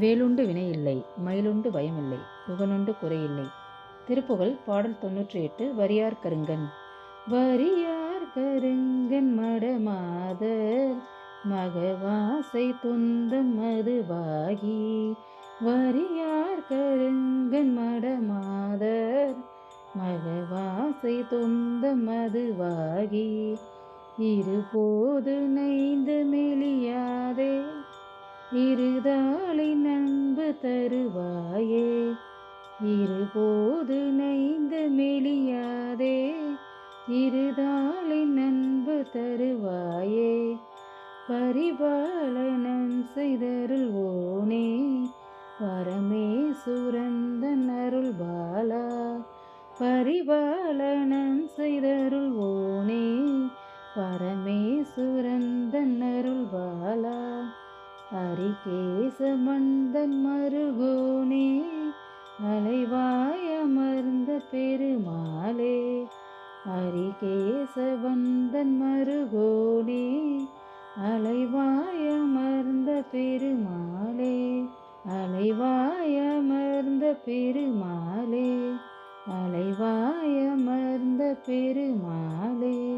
வேலுண்டு வினையில்லை மயிலுண்டு பயமில்லை புகழுண்டு குறையில்லை. திருப்புகழ் பாடல் தொன்னூற்றி எட்டு வரியார் கருங்கன். வரியார் கருங்கன் மடமாதர் மகவாசை துந்தம் மதுவாகி. வரியார் கருங்கன் மடமாதர் மகவாசை தொந்த மதுவாகி. இருபோது நைந்து மெலியாதே இருதா தருவாயே. இருபோது நைந்து மெலியாதே இருதாளி நண்பு தருவாயே. பரிபாலனம் செய்தருள்வோனே வரமே சுரந்தன் அருள் பாலா பரிபாலனன் செய்தருள் அரிகேசமந்தன் மருகோனே அலைவாயமர்ந்த பெருமாளே. அரிகேசவந்தன் மருகோனே அலைவாய அமர்ந்த பெருமாளே. அலைவாய அமர்ந்த பெருமாளே அலைவாய அமர்ந்த பெருமாளே.